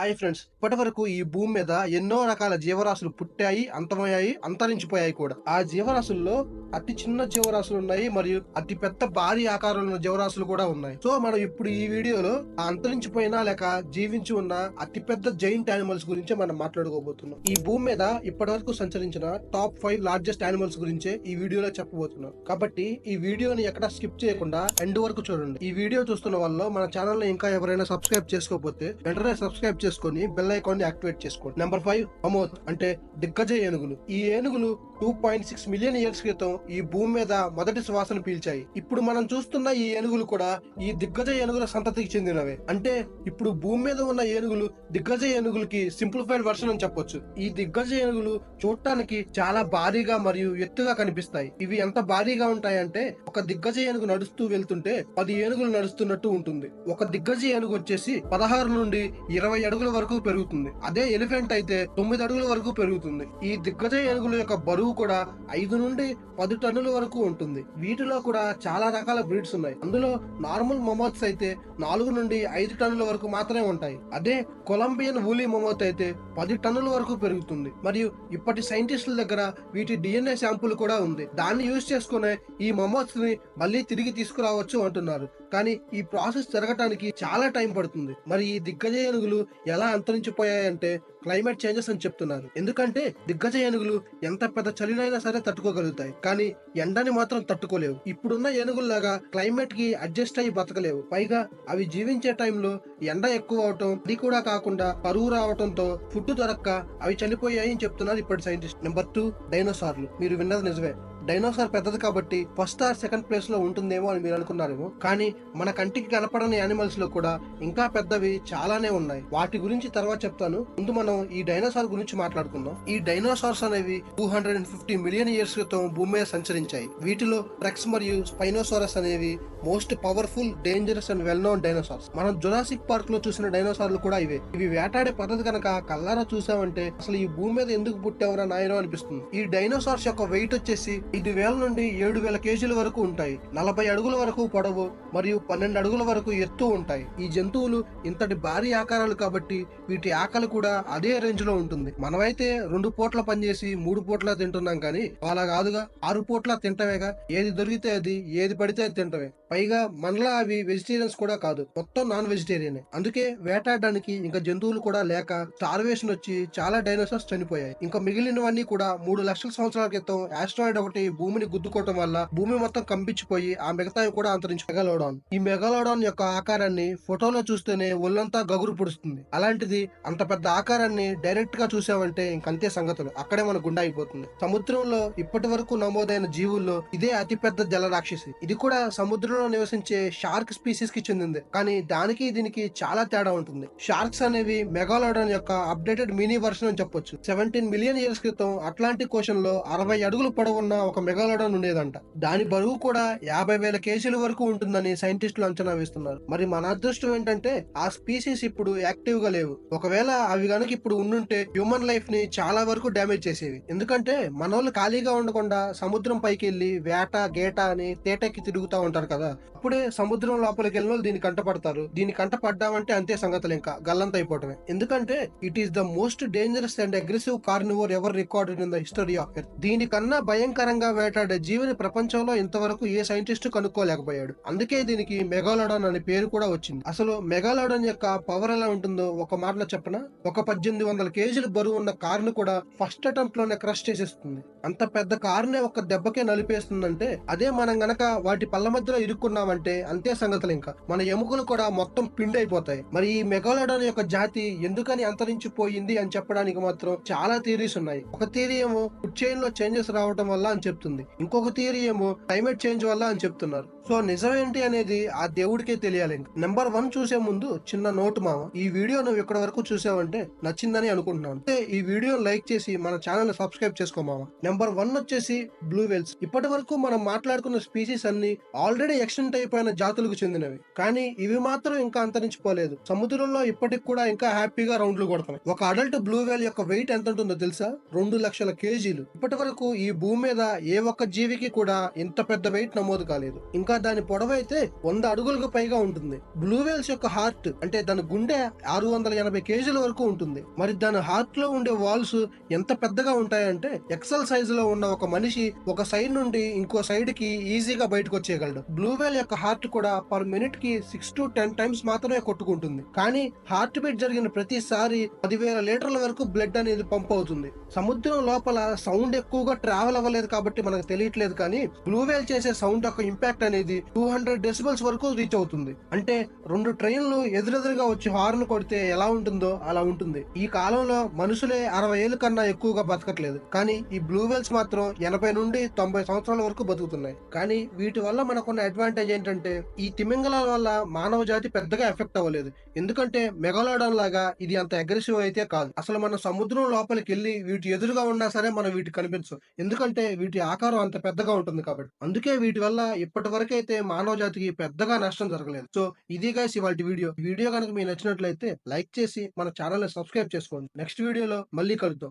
Hi friends ఇప్పటి వరకు ఈ భూమి మీద ఎన్నో రకాల జీవరాశులు పుట్టాయి అంతమయ్యాయి అంతరించిపోయాయి కూడా. ఆ జీవరాశుల్లో అతి చిన్న జీవరాశులు ఉన్నాయి మరియు అతి పెద్ద భారీ ఆకారంలో ఉన్న జీవరాశులు కూడా ఉన్నాయి. సో మనం ఇప్పుడు ఈ వీడియోలో ఆ అంతరించిపోయిన లేక జీవించి ఉన్న అతి పెద్ద జైంట్ యానిమల్స్ గురించి మనం మాట్లాడుకోబోతున్నాం. ఈ భూమి మీద ఇప్పటి వరకు సంచరించిన టాప్ ఫైవ్ లార్జెస్ట్ యానిమల్స్ గురించే ఈ వీడియోలో చెప్పబోతున్నాం. కాబట్టి ఈ వీడియోని ఎక్కడ స్కిప్ చేయకుండా ఎండ్ వరకు చూడండి. ఈ వీడియో చూస్తున్న వాళ్ళు మన ఛానల్ ఇంకా ఎవరైనా సబ్స్క్రైబ్ చేసుకోకపోతే వెంటనే సబ్స్క్రైబ్ చేసుకుని బెల్ ఐకాన్ని యాక్టివేట్ చేసుకోండి. నెంబర్ ఫైవ్ అమోత్ అంటే దిగ్గజ ఏనుగులు. ఈ ఏనుగులు two point six million years క్రితం ఈ భూమి మీద మొదటి శ్వాసను పీల్చాయి. ఇప్పుడు మనం చూస్తున్న ఈ ఏనుగులు కూడా ఈ దిగ్గజ ఏనుగుల సంతతికి చెందినవే. అంటే ఇప్పుడు భూమి మీద ఉన్న ఏనుగులు దిగ్గజ ఏనుగులకి సింప్లిఫైడ్ వర్షన్ అని చెప్పొచ్చు. ఈ దిగ్గజ ఏనుగులు చూడటానికి చాలా భారీగా మరియు ఎత్తుగా కనిపిస్తాయి. ఇవి ఎంత భారీగా ఉంటాయంటే ఒక దిగ్గజ ఏనుగు నడుస్తూ వెళ్తుంటే పది ఏనుగులు నడుస్తున్నట్టు ఉంటుంది. ఒక దిగ్గజ ఏనుగు వచ్చేసి పదహారు నుండి ఇరవై అడుగుల వరకు పెరుగుతుంది. అదే ఎలిఫెంట్ అయితే తొమ్మిది అడుగుల వరకు పెరుగుతుంది. ఈ దిగ్గజ ఏనుగుల యొక్క బరువు కూడా ఐదు నుండి పది టన్నుల వరకు ఉంటుంది. వీటిలో కూడా చాలా రకాల బ్రీడ్స్ ఉన్నాయి. అందులో నార్మల్ మొమోత్స్ అయితే నాలుగు నుండి ఐదు టన్నుల వరకు మాత్రమే ఉంటాయి. అదే కొలంబియన్ ఊలీ మొమోత్ అయితే పది టన్నుల వరకు పెరుగుతుంది. మరియు ఇప్పటి సైంటిస్టుల దగ్గర వీటి డిఎన్ఏ శాంపుల్ కూడా ఉంది. దాన్ని యూజ్ చేసుకునే ఈ మొమోత్స్ని మళ్ళీ తిరిగి తీసుకురావచ్చు అంటున్నారు. కానీ ఈ ప్రాసెస్ జరగటానికి చాలా టైం పడుతుంది. మరి ఈ దిగ్గజ ఏనుగులు ఎలా అంతరించిపోయాయంటే క్లైమేట్ చేంజెస్ అని చెప్తున్నారు. ఎందుకంటే దిగ్గజ ఏనుగులు ఎంత పెద్ద చలినైనా సరే తట్టుకోగలుగుతాయి. కానీ ఎండని మాత్రం తట్టుకోలేవు. ఇప్పుడున్న ఏనుగుల్లాగా క్లైమేట్కి అడ్జస్ట్ అయ్యి బతకలేవు. పైగా అవి జీవించే టైంలో ఎండ ఎక్కువ అవటం అది కూడా కాకుండా పరువు రావటంతో ఫుడ్ దొరక్క అవి చనిపోయాయి అని చెప్తున్నారు ఇప్పటి సైంటిస్ట్. Number two డైనోసార్లు. మీరు విన్నది నిజమే. డైనోసార్ పెద్దది కాబట్టి ఫస్ట్ ఆర్ సెకండ్ ప్లేస్లో ఉంటుందేమో అని మీరు అనుకున్నారేమో. కానీ మన కంటికి కనపడని యానిమల్స్లో కూడా ఇంకా పెద్దవి చాలానే ఉన్నాయి. వాటి గురించి తర్వాత చెప్తాను. ముందు మనం ఈ డైనోసార్ గురించి మాట్లాడుకుందాం. ఈ డైనోసార్స్ అనేవి two hundred and fifty million years క్రితం భూమి మీద సంచరించాయి. వీటిలో ట్రక్స్ మరియు స్పైనోసారస్ అనేవి most powerful dangerous and well known dinosaurs. మనం జొరాసిక్ పార్క్లో చూసిన డైనోసార్లు కూడా ఇవే. ఇవి వేటాడే పద్ధతి కనుక కల్లారా చూసామంటే అసలు ఈ భూమి మీద ఎందుకు పుట్టావరా నాయనో అనిపిస్తుంది. ఈ డైనోసార్స్ యొక్క వెయిట్ వచ్చేసి ఐదు వేల నుండి ఏడు వేల కేజీల వరకు ఉంటాయి. నలభై అడుగుల వరకు పొడవు మరియు పన్నెండు అడుగుల వరకు ఎత్తు ఉంటాయి. ఈ జంతువులు ఇంతటి భారీ ఆకారాలు కాబట్టి వీటి ఆకలి కూడా అదే రేంజ్లో ఉంటుంది. మనమైతే రెండు పూట్ల పనిచేసి మూడు పూట్ల తింటున్నాం కానీ అలా కాదుగా. ఆరు పూట్ల తింటమేగా. ఏది దొరికితే అది ఏది పడితే అది తింటమే. పైగా మనలా అవి వెజిటేరియన్స్ కూడా కాదు. మొత్తం నాన్ వెజిటేరియన్ అందుకే వేటాడడానికి ఇంకా జంతువులు కూడా లేక స్టార్వేషన్ వచ్చి చాలా డైనోసార్స్ చనిపోయాయి. ఇంకా మిగిలినవన్నీ కూడా మూడు లక్షల సంవత్సరాల క్రితం ఆస్ట్రాయిడ్ ఒకటి భూమిని గుద్దుకోవటం వల్ల భూమి మొత్తం కంపించిపోయి ఆ మిగతావి కూడా అంతరించి మెగాలోడాన్. ఈ మెగాలోడాన్ యొక్క ఆకారాన్ని ఫోటోలో చూస్తేనే ఒళ్ళంతా గగురు పుడుస్తుంది. అలాంటిది అంత పెద్ద ఆకారాన్ని డైరెక్ట్గా చూసామంటే ఇంకంతే సంగతులు. అక్కడే మన గుండె అయిపోతుంది సముద్రంలో ఇప్పటి వరకు నమోదైన జీవుల్లో ఇదే అతిపెద్ద జలరాక్షసి. ఇది కూడా సముద్రంలో నివసించే షార్క్ స్పీసీస్కి చెందింది. కానీ దానికి దీనికి చాలా తేడా ఉంటుంది. షార్క్స్ అనేవి మెగాలోడన్ యొక్క అప్డేటెడ్ మినీ వర్షన్ అని చెప్పొచ్చు. సెవెంటీన్ మిలియన్ ఇయర్స్ క్రితం అట్లాంటిక్ ఓషన్లో అరవై అడుగులు పొడవున్న ఒక మెగాలోడన్ ఉండేదంట. దాని బరువు కూడా యాభై వేల కేజీల వరకు ఉంటుందని సైంటిస్టులు అంచనా వేస్తున్నారు. మరి మన అదృష్టం ఏంటంటే ఆ స్పీసీస్ ఇప్పుడు యాక్టివ్గా లేవు. ఒకవేళ అవి గనక ఇప్పుడు ఉండుంటే హ్యూమన్ లైఫ్ని చాలా వరకు డ్యామేజ్ చేసేవి. ఎందుకంటే మనోళ్ళు ఖాళీగా ఉండకుండా సముద్రం పైకి వెళ్ళి వేట గేట అని తేటకి తిరుగుతూ ఉంటారు కదా. అప్పుడే సముద్రం లోపలికి వెళ్ళిన వాళ్ళు దీని కంట పడతారు దీని కంట పడ్డామంటే అంతే సంగతులు ఇంకా. గల్లంత అయిపోవటమే. ఎందుకంటే it is the most dangerous and aggressive carnivore ever recorded in the history of earth దీనికన్నా భయంకరంగా వేటాడే జీవిని ప్రపంచంలో ఇంతవరకు ఏ సైంటిస్ట్ కనుక్కోలేకపోయాడు. అందుకే దీనికి మెగాలోడన్ అనే పేరు కూడా వచ్చింది. అసలు మెగాలోడన్ యొక్క పవర్ ఎలా ఉంటుందో ఒక మాటలో చెప్పన? ఒక పద్దెనిమిది వందల కేజీల బరువు ఉన్న కారును కూడా ఫస్ట్ అటెంప్ట్లోనే క్రష్ చేసేస్తుంది. అంత పెద్ద కారునే ఒక దెబ్బకే నలిపేస్తుందంటే అదే మనం గనక వాటి పళ్ళ మధ్యలో ఇరుక్కున్నామంటే అంతే సంగతులు ఇంకా. మన ఎముకలు కూడా మొత్తం పిండి అయిపోతాయి మరి ఈ మెగాలోడాన్ యొక్క జాతి ఎందుకని అంతరించిపోయింది అని చెప్పడానికి మాత్రం చాలా థియరీస్ ఉన్నాయి. ఒక థియరీ ఏమో ఫుడ్ చైన్లో చేంజెస్ రావడం వల్ల అని చెప్తుంది. ఇంకొక థియరీ ఏమో క్లైమేట్ చేంజ్ వల్ల అని చెప్తున్నారు. సో నిజమేంటి అనేది ఆ దేవుడికే తెలియాలి ఇంకా. నెంబర్ వన్ చూసే ముందు చిన్న నోటు మామ. ఈ వీడియో నువ్వు ఇక్కడ వరకు చూసావంటే నచ్చిందని అనుకుంటున్నాను. అంటే ఈ వీడియో లైక్ చేసి మన ఛానల్ సబ్స్క్రైబ్ చేసుకో మామ. నెంబర్ వన్ వచ్చేసి బ్లూ వెల్స్ ఇప్పటి వరకు మనం మాట్లాడుకున్న స్పీసీస్ అన్ని ఆల్రెడీ ఎక్స్టెంట్ అయిపోయిన జాతులకు చెందినవి. కానీ ఇవి మాత్రం ఇంకా అంతరించిపోలేదు. సముద్రంలో ఇప్పటికి కూడా ఇంకా హ్యాపీగా రౌండ్లు కొడుతున్నాయి. ఒక అడల్ట్ బ్లూ వేల్ యొక్క వెయిట్ ఎంత ఉంటుందో తెలుసా? రెండు లక్షల కేజీలు. ఇప్పటి వరకు ఈ భూమి మీద ఏ ఒక్క జీవికి కూడా ఇంత పెద్ద వెయిట్ నమోదు కాలేదు. ఇంకా దాని పొడవు అయితే వంద అడుగులకు పైగా ఉంటుంది. బ్లూ వేల్స్ యొక్క హార్ట్ అంటే దాని గుండె ఆరు వందల ఎనభై కేజీల వరకు ఉంటుంది. మరి దాని హార్ట్లో ఉండే వాల్స్ ఎంత పెద్దగా ఉంటాయంటే ఎక్సెల్ సైజ్లో ఉన్న ఒక మనిషి ఒక సైడ్ నుండి ఇంకో సైడ్కి ఈజీగా బయటకు వచ్చేయగలడు. బ్లూ వేల్ యొక్క హార్ట్ కూడా పర్ మినిట్కి సిక్స్ టు టెన్ టైమ్స్ మాత్రమే కొట్టుకుంటుంది. కానీ హార్ట్ బీట్ జరిగిన ప్రతిసారి పదివేల లీటర్ల వరకు బ్లడ్ అనేది పంప్ అవుతుంది. సముద్రం లోపల సౌండ్ ఎక్కువగా ట్రావెల్ అవ్వలేదు కాబట్టి మనకు తెలియట్లేదు కానీ బ్లూ వేల్ చేసే సౌండ్ యొక్క ఇంపాక్ట్ అనేది టూ హండ్రెడ్ డెసిబల్స్ వరకు రీచ్ అవుతుంది. అంటే రెండు ట్రైన్లు ఎదురెదురుగా వచ్చి హార్న్ కొడితే ఎలా ఉంటుందో అలా ఉంటుంది. ఈ కాలంలో మనుషులే అరవై ఏళ్ళ కన్నా ఎక్కువగా బతకట్లేదు. కానీ ఈ బ్లూ వేల్స్ మాత్రం ఎనభై నుండి తొంభై సంవత్సరాల వరకు బతుకుతున్నాయి. కానీ వీటి వల్ల మనకున్న అడ్వాంటేజ్ ఏంటంటే ఈ తిమింగలాల వల్ల మానవ జాతి పెద్దగా ఎఫెక్ట్ అవ్వలేదు. ఎందుకంటే మెగలాడన్ లాగా ఇది అంత అగ్రెసివ్ అయితే కాదు. అసలు మన సముద్రం లోపలికి వెళ్ళి వీటి ఎదురుగా ఉన్నా సరే మనం వీటి కనిపించు ఎందుకంటే వీటి ఆకారం అంత పెద్దగా ఉంటుంది కాబట్టి. అందుకే వీటి వల్ల ఇప్పటి వరకు అయితే మానవ జాతికి పెద్దగా నష్టం జరగలేదు. సో ఇది గైస్ ఇవాళ వీడియో. వీడియో కనుక మీకు నచ్చినట్లయితే లైక్ చేసి మన ఛానల్ సబ్స్క్రైబ్ చేసుకోండి. నెక్స్ట్ వీడియోలో మళ్ళీ కలుద్దాం.